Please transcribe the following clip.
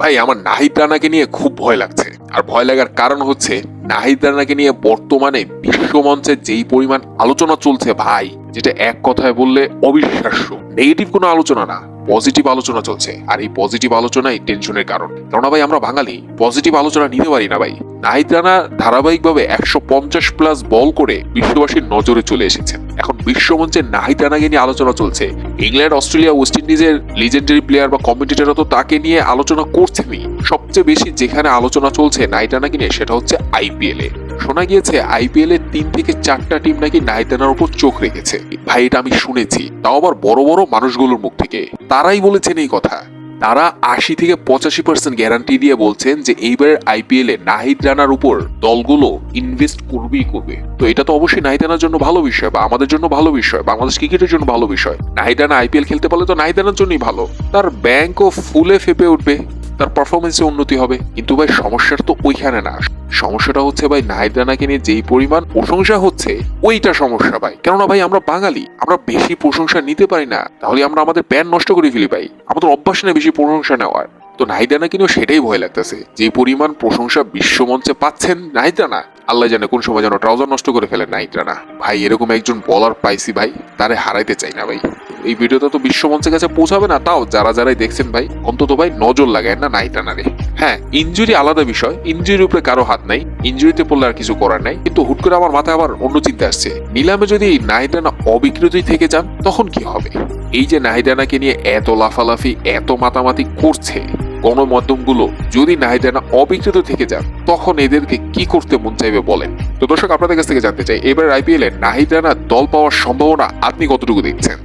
ভাই, আমার নাহিদ রানাকে নিয়ে খুব ভয় লাগছে। আর ভয় লাগার কারণ হচ্ছে, নাহিদ রানাকে নিয়ে বর্তমানে বিশ্বমঞ্চে যেই পরিমাণ আলোচনা চলছে ভাই, যেটা এক কথায় বললে অবিশ্বাস্য। নেগেটিভ কোনো আলোচনা না। পজিটিভ আলোচনা চলছে, আর এই পজিটিভ আলোচনাই টেনশনের কারণ। কেননা ভাই, আমরা বাঙালি, পজিটিভ আলোচনা নিতে পারি না ভাই। নাহিদ রানা ধারাবাহিকভাবে একশো পঞ্চাশ প্লাস বল করে বিশ্ববাসীর নজরে চলে এসেছেন। এখন বিশ্বমঞ্চে নাহিদ রানাকে নিয়ে আলোচনা চলছে। ইংল্যান্ড, অস্ট্রেলিয়া, ওয়েস্ট ইন্ডিজের লিজেন্ডারি প্লেয়ার বা কম্পিটিটররা তো তাকে নিয়ে আলোচনা করছেনই। সবচেয়ে বেশি যেখানে আলোচনা চলছে নাহিদ রানাকে নিয়ে, সেটা হচ্ছে আইপিএল শোনা গিয়েছে আইপিএল এর তিন থেকে চারটা টিম নাকি নাহিদ রানার উপর চোখ রেখেছে। ভাই, এটা আমি শুনেছি। তাও আবার বড় বড় মানুষগুলোর মুখ থেকে। তারাই বলেছেন এই কথা। তারা আশি থেকে পঁচাশি পার্সেন্ট গ্যারান্টি দিয়ে বলছেন যে, এইবারের আইপিএল এ নাহিদ রানার উপর দলগুলো ইনভেস্ট করবেই করবে। তো এটা তো অবশ্যই নাহিদ রানার জন্য ভালো বিষয় বা আমাদের জন্য ভালো বিষয়, বাংলাদেশ ক্রিকেটের জন্য ভালো বিষয়। নাহিদ রানা আইপিএল খেলতে পারলে তো নাহিদ রানার জন্যই ভালো। তার ব্যাংকও ফুলে ফেপে উঠবে। তার পারফরমেন্সে উন্নতি হবে। কিন্তু ভাই, সমস্যার তো ওইখানে না। সমস্যাটা হচ্ছে ভাই, নাহিদ রানাকে নিয়ে যেই পরিমাণ প্রশংসা হচ্ছে, ওইটা সমস্যা ভাই। কেননা ভাই, আমরা বাঙালি, আমরা বেশি প্রশংসা নিতে পারি না। তাহলে আমরা আমাদের প্যান নষ্ট করে ফেলি ভাই। আমাদের অভ্যাস না বেশি প্রশংসা নেওয়ার। তো নাহিদ রানা কিন্তু সেটাই ভয় লাগতেছে। যে পরিমাণ প্রশংসা বিশ্বমঞ্চে পাচ্ছেন নাহিদ রানা, আল্লাহ জানে কোন সময় যেন ট্রাউজার নষ্ট করে ফেলে নাহিদ রানা। ভাই, এরকম একজন বলার পাইছি ভাই, তারে হারাইতে চাই না ভাই। এই ভিডিওটা তো বিশ্বমঞ্চের কাছে পৌঁছাবে না, তাও যারা যারাই দেখছেন ভাই, অন্তত ভাই নজর লাগায় না নাহিদ রানারে হ্যাঁ ইনজুরি আলাদা বিষয় ইনজুরির উপরে কারও হাত নাই ইনজুরিতে পড়লে আর কিছু করার নাই, কিন্তু হুট করে আমার মাথায় আবার অন্য চিন্তা আসছে। নিলামে যদি নাহিদ রানা অবিকৃতই থেকে যান, তখন কি হবে? এই যে নাহিদ রানাকে নিয়ে এত লাফালাফি, এত মাতামাতি করছে গণমাধ্যমগুলো যদি নাহিদ রানা অবিকৃত থেকে যান, তখন এদেরকে কি করতে মন চাইবে বলেন? তো দর্শক, আপনাদের কাছ থেকে জানতে চাই এবার আইপিএল এ নাহিদ রানা দল পাওয়ার সম্ভাবনা আপনি কতটুকু দেখছেন?